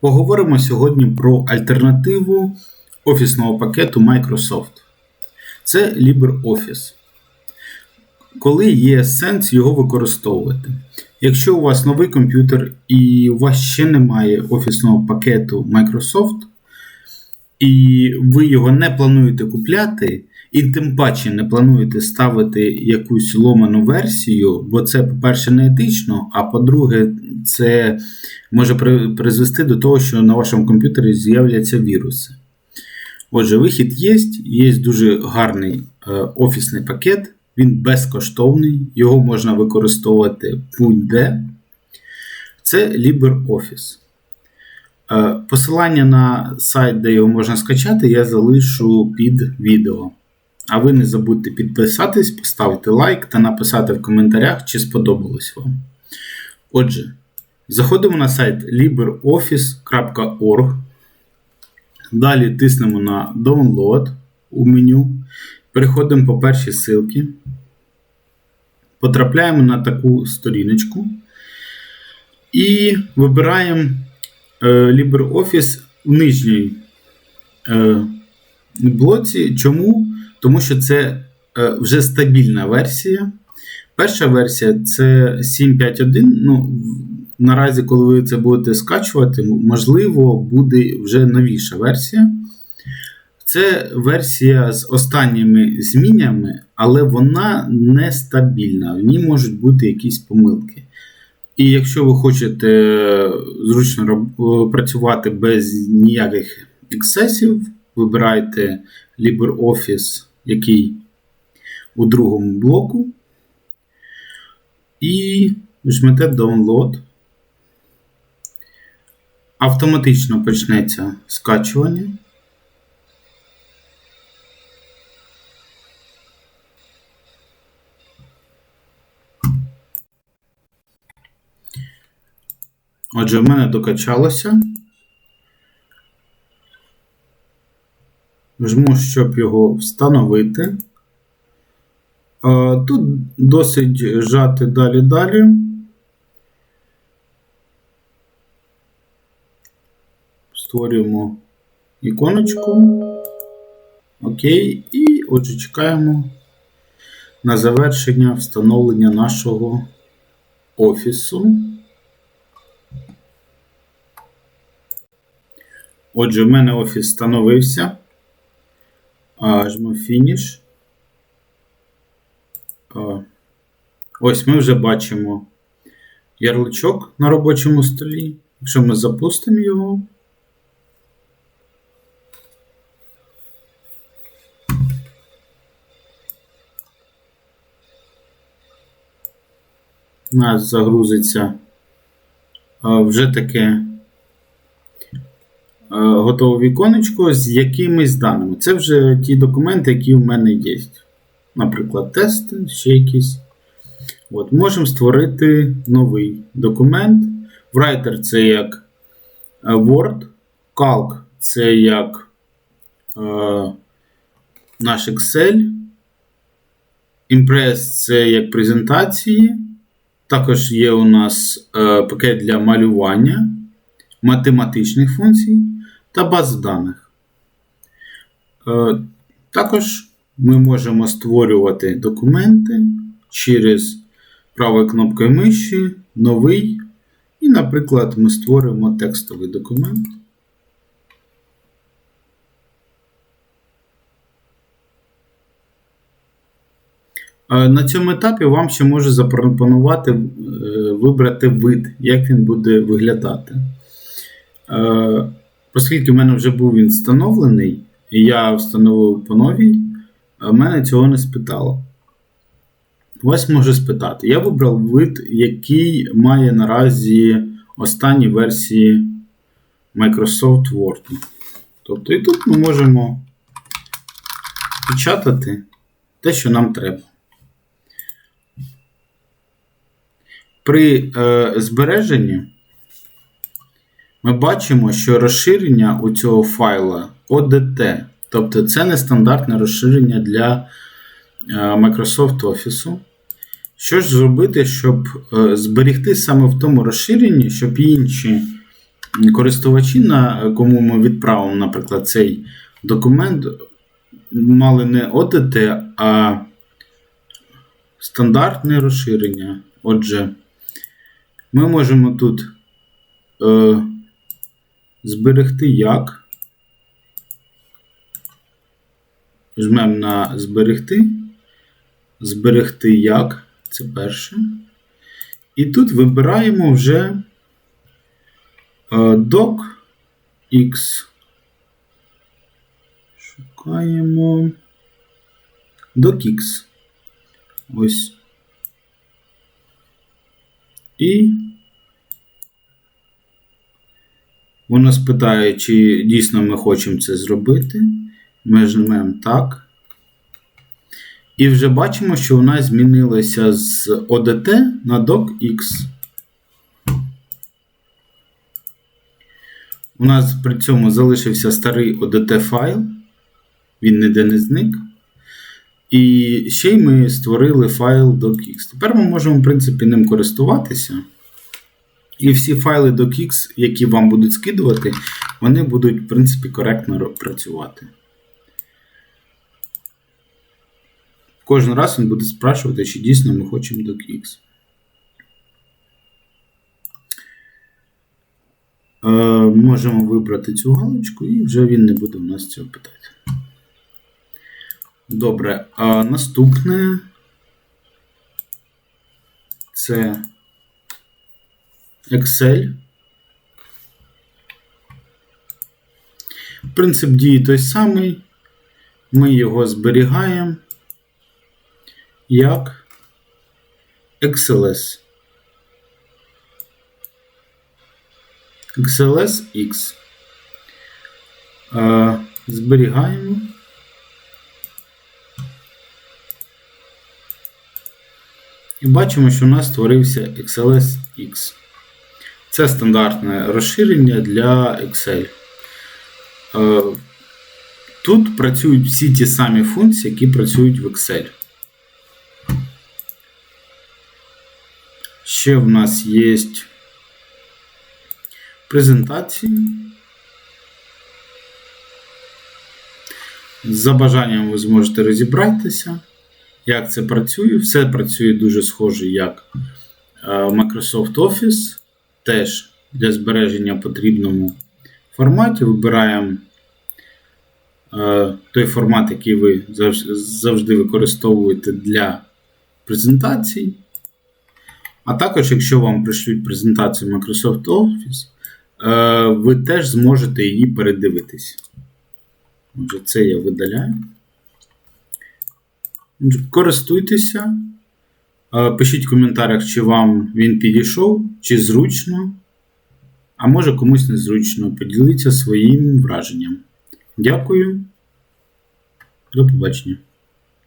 Поговоримо сьогодні про альтернативу офісного пакету Microsoft. Це LibreOffice. Коли є сенс його використовувати. Якщо у вас новий комп'ютер і у вас ще немає офісного пакету Microsoft, і ви його не плануєте купляти, і тим паче не плануєте ставити якусь ломану версію, бо це, по-перше, не етично, а по-друге, це може призвести до того, що на вашому комп'ютері з'являться віруси. Отже, вихід є, є дуже гарний е, офісний пакет, він безкоштовний, його можна використовувати будь-де. Це LibreOffice. Е, посилання на сайт, де його можна скачати, я залишу під відео. А ви не забудьте підписатись, поставити лайк та написати в коментарях, чи сподобалось вам. Отже, заходимо на сайт libreoffice.org. Далі тиснемо на Download у меню. Переходимо по першій ссылці. Потрапляємо на таку сторіночку. І вибираємо LibreOffice в нижній е, блоці. Чому? Тому що це е, вже стабільна версія. Перша версія це 7.5.1. Ну, Наразі, коли ви це будете скачувати, можливо, буде вже новіша версія. Це версія з останніми змінами, але вона нестабільна. В ній можуть бути якісь помилки. І якщо ви хочете зручно працювати без ніяких ексцесів, вибирайте LibreOffice який у другому блоку. І жмете Download. Автоматично почнеться скачування. Отже, в мене докачалося. Жму, щоб його встановити. Тут досить жати далі-далі. Створюємо іконочку. Окей, і отже, чекаємо на завершення встановлення нашого офісу. Отже, в мене офіс встановився. Жму фініш. Ось ми вже бачимо ярличок на робочому столі. Якщо ми запустимо його. У нас загрузиться вже таке готове віконечко з якимись даними. Це вже ті документи, які в мене є. Наприклад, тести, ще якісь. От, Можемо створити новий документ. Writer це як е, Word, Calc це як е, наш Excel. Impress це як презентації. Також є у нас е, пакет для малювання математичних функцій та баз даних. Е, також ми можемо створювати документи через правою кнопкою миші, новий. І, наприклад, ми створимо текстовий документ. Е, на цьому етапі вам ще може запропонувати е, вибрати вид, як він буде виглядати. Оскільки в мене вже був він встановлений, і я встановив по новій, в мене цього не спитало. Вас можу спитати. Я вибрав вид, який має наразі останні версії Microsoft Word. Тобто, і тут ми можемо печатати те, що нам треба. При е, збереженні ми бачимо, що розширення у цього файла ODT. Тобто це нестандартне розширення для е, Microsoft Office. Що ж зробити, щоб е, зберегти саме в тому розширенні, щоб інші користувачі, на кому ми відправимо, наприклад, цей документ, мали не OTT, а стандартне розширення. Отже, ми можемо тут е, зберегти як. Жмемо на зберегти. Зберегти як. Це перше. І тут вибираємо вже е, docx. Шукаємо docx. Ось. І воно спитає, чи дійсно ми хочемо це зробити. Ми жмемо так. І вже бачимо, що у нас змінилося з ODT на docx. У нас при цьому залишився старий ODT файл, він ніде не зник. І ще й ми створили файл docx. Тепер ми можемо, в принципі, ним користуватися. І всі файли docx, які вам будуть скидувати, вони будуть, в принципі, коректно працювати. Кожен раз він буде спрашувати, чи дійсно ми хочемо docx. Е, можемо вибрати цю галочку, і вже він не буде у нас цього питати. Добре, а наступне це Excel. Принцип дії той самий. Ми його зберігаємо як XLS. XLS X. Зберігаємо. І бачимо, що у нас створився XLSX. Це стандартне розширення для Excel. Е, тут працюють всі ті самі функції, які працюють в Excel. Ще в нас є презентації. За бажанням ви зможете розібратися як це працює. Все працює дуже схоже, як е, Microsoft Office. Теж для збереження потрібному форматі. Вибираємо е, той формат, який ви завжди використовуєте для презентацій. А також, якщо вам пришлють презентацію Microsoft Office, е, ви теж зможете її передивитись. Отже, це я видаляю. Користуйтеся, пишіть в коментарях, чи вам він підійшов, чи зручно, а може комусь незручно. Поділіться своїм враженням. Дякую. До побачення.